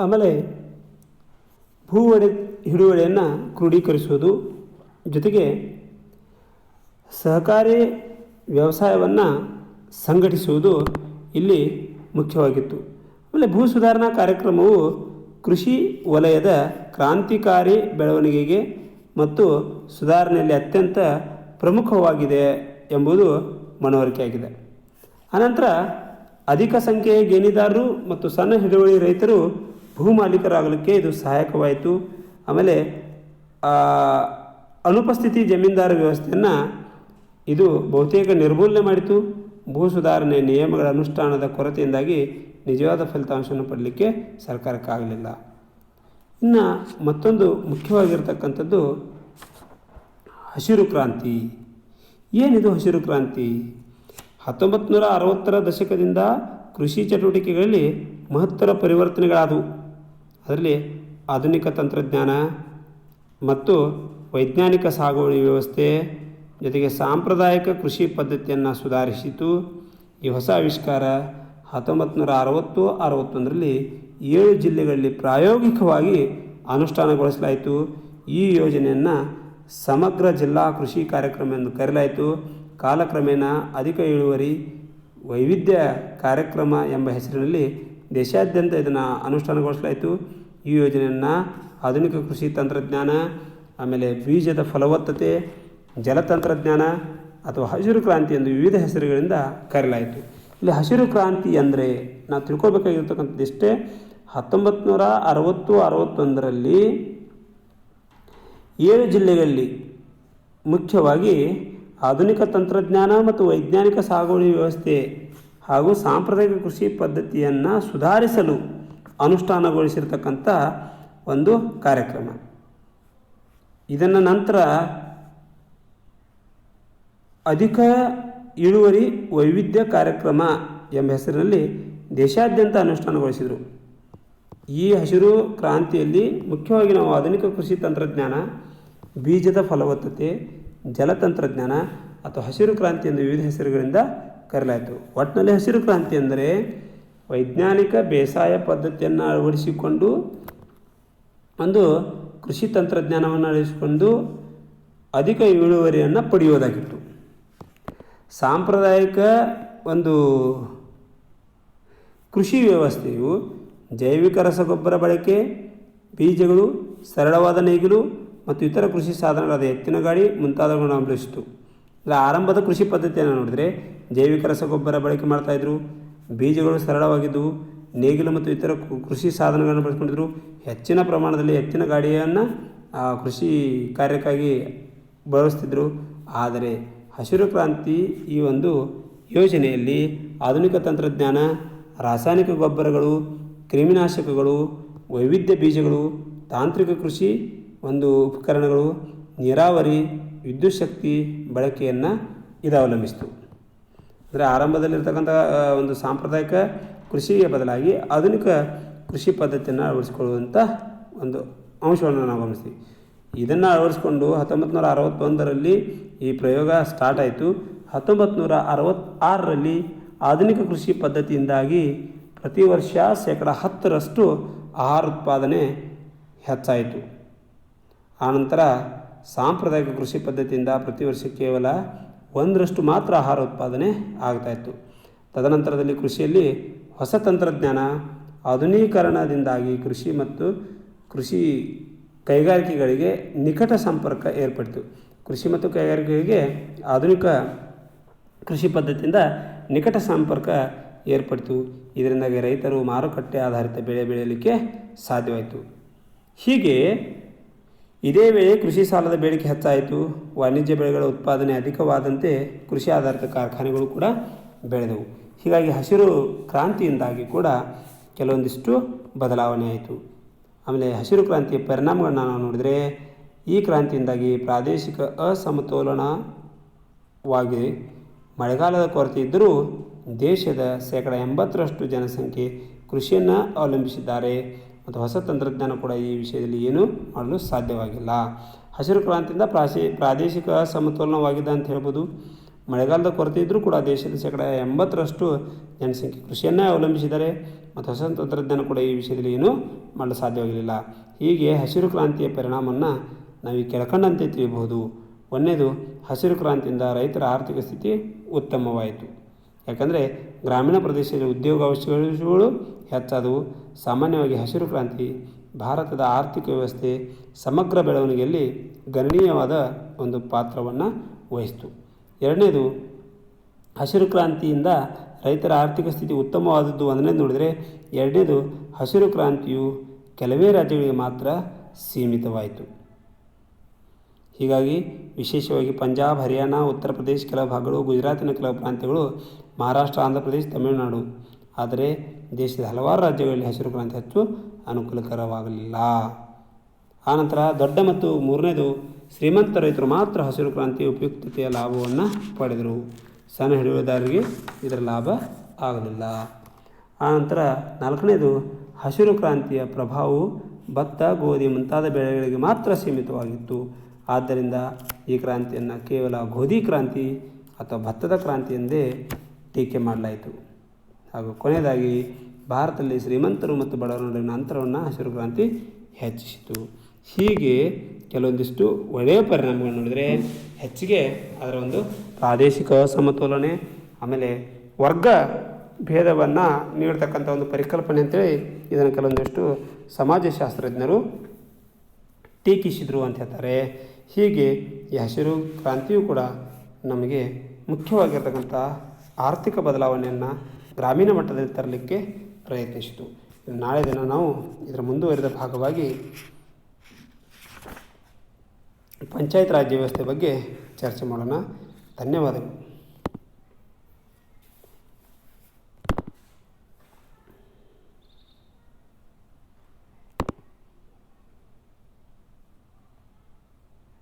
ಆಮೇಲೆ ಭೂ ಒಡೆ ಹಿಡುವಳಿಯನ್ನು ಕ್ರೋಢೀಕರಿಸುವುದು ಜೊತೆಗೆ ಸಹಕಾರಿ ವ್ಯವಸಾಯವನ್ನು ಸಂಘಟಿಸುವುದು ಇಲ್ಲಿ ಮುಖ್ಯವಾಗಿತ್ತು. ಆಮೇಲೆ ಭೂ ಸುಧಾರಣಾ ಕಾರ್ಯಕ್ರಮವು ಕೃಷಿ ವಲಯದ ಕ್ರಾಂತಿಕಾರಿ ಬೆಳವಣಿಗೆಗೆ ಮತ್ತು ಸುಧಾರಣೆಯಲ್ಲಿ ಅತ್ಯಂತ ಪ್ರಮುಖವಾಗಿದೆ ಎಂಬುದು ಮನವರಿಕೆಯಾಗಿದೆ. ಅನಂತರ ಅಧಿಕ ಸಂಖ್ಯೆಯ ಗೇಣಿದಾರರು ಮತ್ತು ಸಣ್ಣ ಹಿಡುವಳಿ ರೈತರು ಭೂ ಮಾಲೀಕರಾಗಲಿಕ್ಕೆ ಇದು ಸಹಾಯಕವಾಯಿತು. ಆಮೇಲೆ ಅನುಪಸ್ಥಿತಿ ಜಮೀನ್ದಾರ ವ್ಯವಸ್ಥೆಯನ್ನು ಇದು ಬಹುತೇಕ ನಿರ್ಮೂಲನೆ ಮಾಡಿತು. ಭೂ ಸುಧಾರಣೆ ನಿಯಮಗಳ ಅನುಷ್ಠಾನದ ಕೊರತೆಯಿಂದಾಗಿ ನಿಜವಾದ ಫಲಿತಾಂಶವನ್ನು ಪಡಲಿಕ್ಕೆ ಸರ್ಕಾರಕ್ಕಾಗಲಿಲ್ಲ. ಇನ್ನು ಮತ್ತೊಂದು ಮುಖ್ಯವಾಗಿರ್ತಕ್ಕಂಥದ್ದು ಹಸಿರು ಕ್ರಾಂತಿ. ಏನಿದು ಹಸಿರು ಕ್ರಾಂತಿ? ಹತ್ತೊಂಬತ್ತು ನೂರ ಅರವತ್ತರ ದಶಕದಿಂದ ಕೃಷಿ ಚಟುವಟಿಕೆಗಳಲ್ಲಿ ಮಹತ್ತರ ಪರಿವರ್ತನೆಗಳಾದವು. ಅದರಲ್ಲಿ ಆಧುನಿಕ ತಂತ್ರಜ್ಞಾನ ಮತ್ತು ವೈಜ್ಞಾನಿಕ ಸಾಗುವಳಿ ವ್ಯವಸ್ಥೆ ಜೊತೆಗೆ ಸಾಂಪ್ರದಾಯಿಕ ಕೃಷಿ ಪದ್ಧತಿಯನ್ನು ಸುಧಾರಿಸಿತು. ಈ ಹೊಸ ಆವಿಷ್ಕಾರ ಹತ್ತೊಂಬತ್ತು ನೂರ ಅರವತ್ತು ಅರವತ್ತೊಂದರಲ್ಲಿ ಏಳು ಜಿಲ್ಲೆಗಳಲ್ಲಿ ಪ್ರಾಯೋಗಿಕವಾಗಿ ಅನುಷ್ಠಾನಗೊಳಿಸಲಾಯಿತು. ಈ ಯೋಜನೆಯನ್ನು ಸಮಗ್ರ ಜಿಲ್ಲಾ ಕೃಷಿ ಕಾರ್ಯಕ್ರಮ ಎಂದು ಕರೆಯಲಾಯಿತು. ಕಾಲಕ್ರಮೇಣ ಅಧಿಕ ಇಳುವರಿ, ವೈವಿಧ್ಯ ಕಾರ್ಯಕ್ರಮ ಎಂಬ ಹೆಸರಿನಲ್ಲಿ ದೇಶಾದ್ಯಂತ ಇದನ್ನು ಅನುಷ್ಠಾನಗೊಳಿಸಲಾಯಿತು. ಈ ಯೋಜನೆಯನ್ನು ಆಧುನಿಕ ಕೃಷಿ ತಂತ್ರಜ್ಞಾನ, ಆಮೇಲೆ ಬೀಜದ ಫಲವತ್ತತೆ, ಜಲತಂತ್ರಜ್ಞಾನ ಅಥವಾ ಹಸಿರು ಕ್ರಾಂತಿ ಎಂದು ವಿವಿಧ ಹೆಸರುಗಳಿಂದ ಕರೆಯಲಾಯಿತು. ಇಲ್ಲಿ ಹಸಿರು ಕ್ರಾಂತಿ ಅಂದರೆ ನಾವು ತಿಳ್ಕೊಬೇಕಾಗಿರ್ತಕ್ಕಂಥದ್ದು ಇಷ್ಟೇ ಹತ್ತೊಂಬತ್ತು ನೂರ ಅರವತ್ತು, ಅರವತ್ತೊಂದರಲ್ಲಿ ಏಳು ಜಿಲ್ಲೆಗಳಲ್ಲಿ ಮುಖ್ಯವಾಗಿ ಆಧುನಿಕ ತಂತ್ರಜ್ಞಾನ ಮತ್ತು ವೈಜ್ಞಾನಿಕ ಸಾಗುವಳಿ ವ್ಯವಸ್ಥೆ ಹಾಗೂ ಸಾಂಪ್ರದಾಯಿಕ ಕೃಷಿ ಪದ್ಧತಿಯನ್ನು ಸುಧಾರಿಸಲು ಅನುಷ್ಠಾನಗೊಳಿಸಿರ್ತಕ್ಕಂಥ ಒಂದು ಕಾರ್ಯಕ್ರಮ. ಇದನ್ನು ನಂತರ ಅಧಿಕ ಇಳುವರಿ ವೈವಿಧ್ಯ ಕಾರ್ಯಕ್ರಮ ಎಂಬ ಹೆಸರಿನಲ್ಲಿ ದೇಶಾದ್ಯಂತ ಅನುಷ್ಠಾನಗೊಳಿಸಿದರು. ಈ ಹಸಿರು ಕ್ರಾಂತಿಯಲ್ಲಿ ಮುಖ್ಯವಾಗಿ ನಾವು ಆಧುನಿಕ ಕೃಷಿ ತಂತ್ರಜ್ಞಾನ, ಬೀಜದ ಫಲವತ್ತತೆ, ಜಲತಂತ್ರಜ್ಞಾನ ಅಥವಾ ಹಸಿರು ಕ್ರಾಂತಿ ಎಂದು ವಿವಿಧ ಹೆಸರುಗಳಿಂದ ಕರೆಯಲಾಯಿತು. ಒಟ್ಟಿನಲ್ಲಿ ಹಸಿರು ಕ್ರಾಂತಿ ಅಂದರೆ ವೈಜ್ಞಾನಿಕ ಬೇಸಾಯ ಪದ್ಧತಿಯನ್ನು ಅಳವಡಿಸಿಕೊಂಡು ಒಂದು ಕೃಷಿ ತಂತ್ರಜ್ಞಾನವನ್ನು ಅಳವಡಿಸಿಕೊಂಡು ಅಧಿಕ ಇಳುವರಿಯನ್ನು ಪಡೆಯುವುದಾಗಿತ್ತು. ಸಾಂಪ್ರದಾಯಿಕ ಒಂದು ಕೃಷಿ ವ್ಯವಸ್ಥೆಯು ಜೈವಿಕ ರಸಗೊಬ್ಬರ ಬಳಕೆ, ಬೀಜಗಳು, ಸರಳವಾದ ನೇಗಿಲು ಮತ್ತು ಇತರ ಕೃಷಿ ಸಾಧನಗಳಾದ ಎತ್ತಿನ ಗಾಡಿ ಮುಂತಾದವುಗಳನ್ನು ಅವಲಂಬಿಸಿತು ಇಲ್ಲ ಆರಂಭದ ಕೃಷಿ ಪದ್ಧತಿಯನ್ನು ನೋಡಿದರೆ ಜೈವಿಕ ರಸಗೊಬ್ಬರ ಬಳಕೆ ಮಾಡ್ತಾಯಿದ್ರು ಬೀಜಗಳು ಸರಳವಾಗಿದ್ದವು ನೇಗಿಲು ಮತ್ತು ಇತರ ಕೃಷಿ ಸಾಧನಗಳನ್ನು ಬಳಸ್ಕೊಂಡಿದ್ರು. ಹೆಚ್ಚಿನ ಪ್ರಮಾಣದಲ್ಲಿ ಹೆಚ್ಚಿನ ಗಾಡಿಯನ್ನು ಕೃಷಿ ಕಾರ್ಯಕ್ಕಾಗಿ ಬಳಸ್ತಿದ್ರು. ಆದರೆ ಹಸಿರು ಕ್ರಾಂತಿ ಈ ಒಂದು ಯೋಜನೆಯಲ್ಲಿ ಆಧುನಿಕ ತಂತ್ರಜ್ಞಾನ, ರಾಸಾಯನಿಕ ಗೊಬ್ಬರಗಳು, ಕ್ರಿಮಿನಾಶಕಗಳು, ವೈವಿಧ್ಯ ಬೀಜಗಳು, ತಾಂತ್ರಿಕ ಕೃಷಿ, ಒಂದು ಉಪಕರಣಗಳು, ನೀರಾವರಿ ವಿದ್ಯುತ್ ಶಕ್ತಿ ಬಳಕೆಯನ್ನು ಇದು ಅವಲಂಬಿಸಿತು. ಅಂದರೆ ಆರಂಭದಲ್ಲಿರ್ತಕ್ಕಂಥ ಒಂದು ಸಾಂಪ್ರದಾಯಿಕ ಕೃಷಿಗೆ ಬದಲಾಗಿ ಆಧುನಿಕ ಕೃಷಿ ಪದ್ಧತಿಯನ್ನು ಅಳವಡಿಸಿಕೊಳ್ಳುವಂಥ ಒಂದು ಅಂಶವನ್ನು ನಾವು ಗಮನಿಸ್ತೀವಿ. ಇದನ್ನು ಅಳವಡಿಸ್ಕೊಂಡು ಹತ್ತೊಂಬತ್ತು ನೂರ ಅರವತ್ತೊಂದರಲ್ಲಿ ಈ ಪ್ರಯೋಗ ಸ್ಟಾರ್ಟ್ ಆಯಿತು. ಹತ್ತೊಂಬತ್ತು ನೂರ ಅರವತ್ತಾರರಲ್ಲಿ ಆಧುನಿಕ ಕೃಷಿ ಪದ್ಧತಿಯಿಂದಾಗಿ ಪ್ರತಿ ವರ್ಷ ಶೇಕಡ ಹತ್ತರಷ್ಟು ಆಹಾರ ಉತ್ಪಾದನೆ ಹೆಚ್ಚಾಯಿತು ಆನಂತರ ಸಾಂಪ್ರದಾಯಿಕ ಕೃಷಿ ಪದ್ಧತಿಯಿಂದ ಪ್ರತಿ ವರ್ಷ ಕೇವಲ ಒಂದರಷ್ಟು ಮಾತ್ರ ಆಹಾರ ಉತ್ಪಾದನೆ ಆಗ್ತಾಯಿತ್ತು ತದನಂತರದಲ್ಲಿ ಕೃಷಿಯಲ್ಲಿ ಹೊಸ ತಂತ್ರಜ್ಞಾನ, ಆಧುನೀಕರಣದಿಂದಾಗಿ ಕೃಷಿ ಮತ್ತು ಕೃಷಿ ಕೈಗಾರಿಕೆಗಳಿಗೆ ನಿಕಟ ಸಂಪರ್ಕ ಏರ್ಪಡಿತು. ಕೃಷಿ ಮತ್ತು ಕೈಗಾರಿಕೆಗಳಿಗೆ ಆಧುನಿಕ ಕೃಷಿ ಪದ್ಧತಿಯಿಂದ ನಿಕಟ ಸಂಪರ್ಕ ಏರ್ಪಡಿತು. ಇದರಿಂದಾಗಿ ರೈತರು ಮಾರುಕಟ್ಟೆ ಆಧಾರಿತ ಬೆಳೆ ಬೆಳೆಯಲಿಕ್ಕೆ ಸಾಧ್ಯವಾಯಿತು. ಹೀಗೆ ಇದೇ ವೇಳೆ ಕೃಷಿ ಸಾಲದ ಬೇಡಿಕೆ ಹೆಚ್ಚಾಯಿತು. ವಾಣಿಜ್ಯ ಬೆಳೆಗಳ ಉತ್ಪಾದನೆ ಅಧಿಕವಾದಂತೆ ಕೃಷಿ ಆಧಾರಿತ ಕಾರ್ಖಾನೆಗಳು ಕೂಡ ಬೆಳೆದವು. ಹೀಗಾಗಿ ಹಸಿರು ಕ್ರಾಂತಿಯಿಂದಾಗಿ ಕೂಡ ಕೆಲವೊಂದಿಷ್ಟು ಬದಲಾವಣೆ ಆಯಿತು. ಆಮೇಲೆ ಹಸಿರು ಕ್ರಾಂತಿಯ ಪರಿಣಾಮಗಳನ್ನ ನಾವು ನೋಡಿದರೆ ಈ ಕ್ರಾಂತಿಯಿಂದಾಗಿ ಪ್ರಾದೇಶಿಕ ಅಸಮತೋಲನವಾಗಿ ಮಳೆಗಾಲದ ಕೊರತೆ ಇದ್ದರೂ ದೇಶದ ಶೇಕಡ ಎಂಬತ್ತರಷ್ಟು ಜನಸಂಖ್ಯೆ ಕೃಷಿಯನ್ನು ಅವಲಂಬಿಸಿದ್ದಾರೆ. ಮತ್ತು ಹೊಸ ತಂತ್ರಜ್ಞಾನ ಕೂಡ ಈ ವಿಷಯದಲ್ಲಿ ಏನೂ ಮಾಡಲು ಸಾಧ್ಯವಾಗಿಲ್ಲ. ಹಸಿರು ಕ್ರಾಂತಿಯಿಂದ ಪ್ರಾಶಿ ಪ್ರಾದೇಶಿಕ ಸಮತೋಲನವಾಗಿದೆ ಅಂತ ಹೇಳ್ಬೋದು. ಮಳೆಗಾಲದ ಕೊರತೆ ಇದ್ದರೂ ಕೂಡ ದೇಶದ ಶೇಕಡ ಎಂಬತ್ತರಷ್ಟು ಜನಸಂಖ್ಯೆ ಕೃಷಿಯನ್ನೇ ಅವಲಂಬಿಸಿದ್ದಾರೆ. ಮತ್ತು ಹೊಸ ತಂತ್ರಜ್ಞಾನ ಕೂಡ ಈ ವಿಷಯದಲ್ಲಿ ಏನೂ ಮಾಡಲು ಸಾಧ್ಯವಾಗಲಿಲ್ಲ ಹೀಗೆ ಹಸಿರು ಕ್ರಾಂತಿಯ ಪರಿಣಾಮವನ್ನು ನಾವು ಈ ಕೆಳಕಂಡಂತೆ ತಿಳಿಯಬಹುದು. ಒಂದನೇದು, ಹಸಿರು ಕ್ರಾಂತಿಯಿಂದ ರೈತರ ಆರ್ಥಿಕ ಸ್ಥಿತಿ ಉತ್ತಮವಾಯಿತು. ಯಾಕಂದರೆ ಗ್ರಾಮೀಣ ಪ್ರದೇಶದಲ್ಲಿ ಉದ್ಯೋಗಾವಕಾಶಗಳು ಹೆಚ್ಚಾದವು. ಸಾಮಾನ್ಯವಾಗಿ ಹಸಿರು ಕ್ರಾಂತಿ, ಭಾರತದ ಆರ್ಥಿಕ ವ್ಯವಸ್ಥೆ, ಸಮಗ್ರ ಬೆಳವಣಿಗೆಯಲ್ಲಿ ಗಣನೀಯವಾದ ಒಂದು ಪಾತ್ರವನ್ನು ವಹಿಸಿತು. ಎರಡನೇದು, ಹಸಿರು ಕ್ರಾಂತಿಯಿಂದ ರೈತರ ಆರ್ಥಿಕ ಸ್ಥಿತಿ ಉತ್ತಮವಾದದ್ದು ಒಂದನೇದು ನೋಡಿದರೆ ಎರಡನೇದು, ಹಸಿರು ಕ್ರಾಂತಿಯು ಕೆಲವೇ ರಾಜ್ಯಗಳಿಗೆ ಮಾತ್ರ ಸೀಮಿತವಾಯಿತು. ಹೀಗಾಗಿ ವಿಶೇಷವಾಗಿ ಪಂಜಾಬ್, ಹರಿಯಾಣ, ಉತ್ತರ ಪ್ರದೇಶ ಕೆಲವು ಭಾಗಗಳು, ಗುಜರಾತಿನ ಕೆಲವು ಪ್ರಾಂತ್ಯಗಳು, ಮಹಾರಾಷ್ಟ್ರ, ಆಂಧ್ರ ಪ್ರದೇಶ, ತಮಿಳುನಾಡು. ಆದರೆ ದೇಶದ ಹಲವಾರು ರಾಜ್ಯಗಳಲ್ಲಿ ಹಸಿರು ಕ್ರಾಂತಿ ಹೆಚ್ಚು ಅನುಕೂಲಕರವಾಗಲಿಲ್ಲ. ಆನಂತರ ದೊಡ್ಡ ಮತ್ತು ಮೂರನೇದು, ಶ್ರೀಮಂತ ರೈತರು ಮಾತ್ರ ಹಸಿರು ಕ್ರಾಂತಿ, ಉಪಯುಕ್ತತೆಯ ಲಾಭವನ್ನು ಪಡೆದರು. ಸಣ್ಣ ಹಿಡಿಯುವುದಾರರಿಗೆ ಇದರ ಲಾಭ ಆಗಲಿಲ್ಲ. ಆನಂತರ ನಾಲ್ಕನೇದು, ಹಸಿರು ಕ್ರಾಂತಿಯ ಪ್ರಭಾವವು ಭತ್ತ, ಗೋಧಿ ಮುಂತಾದ ಬೆಳೆಗಳಿಗೆ ಮಾತ್ರ ಸೀಮಿತವಾಗಿತ್ತು. ಆದ್ದರಿಂದ ಈ ಕ್ರಾಂತಿಯನ್ನು ಕೇವಲ ಗೋಧಿ ಕ್ರಾಂತಿ ಅಥವಾ ಭತ್ತದ ಕ್ರಾಂತಿ ಎಂದೇ ಟೀಕೆ ಮಾಡಲಾಯಿತು. ಹಾಗೂ ಕೊನೆಯದಾಗಿ ಭಾರತದಲ್ಲಿ ಶ್ರೀಮಂತರು ಮತ್ತು ಬಡವರ ನಡುವಿನ ಅಂತರವನ್ನು ಹಸಿರು ಕ್ರಾಂತಿ ಹೆಚ್ಚಿಸಿತು. ಹೀಗೆ ಕೆಲವೊಂದಿಷ್ಟು ಒಳ್ಳೆಯ ಪರಿಣಾಮಗಳು ನೋಡಿದರೆ ಹೆಚ್ಚಿಗೆ ಅದರ ಒಂದು ಪ್ರಾದೇಶಿಕ ಅಸಮತೋಲನೆ ಆಮೇಲೆ ವರ್ಗ ಭೇದವನ್ನು ನೀಡ್ತಕ್ಕಂಥ ಒಂದು ಪರಿಕಲ್ಪನೆ ಅಂತೇಳಿ ಇದನ್ನು ಕೆಲವೊಂದಿಷ್ಟು ಸಮಾಜಶಾಸ್ತ್ರಜ್ಞರು ಟೀಕಿಸಿದರು ಅಂತ ಹೇಳ್ತಾರೆ. ಹೀಗೆ ಈ ಹಸಿರು ಕ್ರಾಂತಿಯು ಕೂಡ ನಮಗೆ ಮುಖ್ಯವಾಗಿರ್ತಕ್ಕಂಥ ಆರ್ಥಿಕ ಬದಲಾವಣೆಯನ್ನು ಗ್ರಾಮೀಣ ಮಟ್ಟದಲ್ಲಿ ತರಲಿಕ್ಕೆ ಪ್ರಯತ್ನಿಸಿತು. ನಾಳೆ ದಿನ ನಾವು ಇದರ ಮುಂದುವರಿದ ಭಾಗವಾಗಿ ಪಂಚಾಯತ್ ರಾಜ್ ವ್ಯವಸ್ಥೆ ಬಗ್ಗೆ ಚರ್ಚೆ ಮಾಡೋಣ. ಧನ್ಯವಾದಗಳು.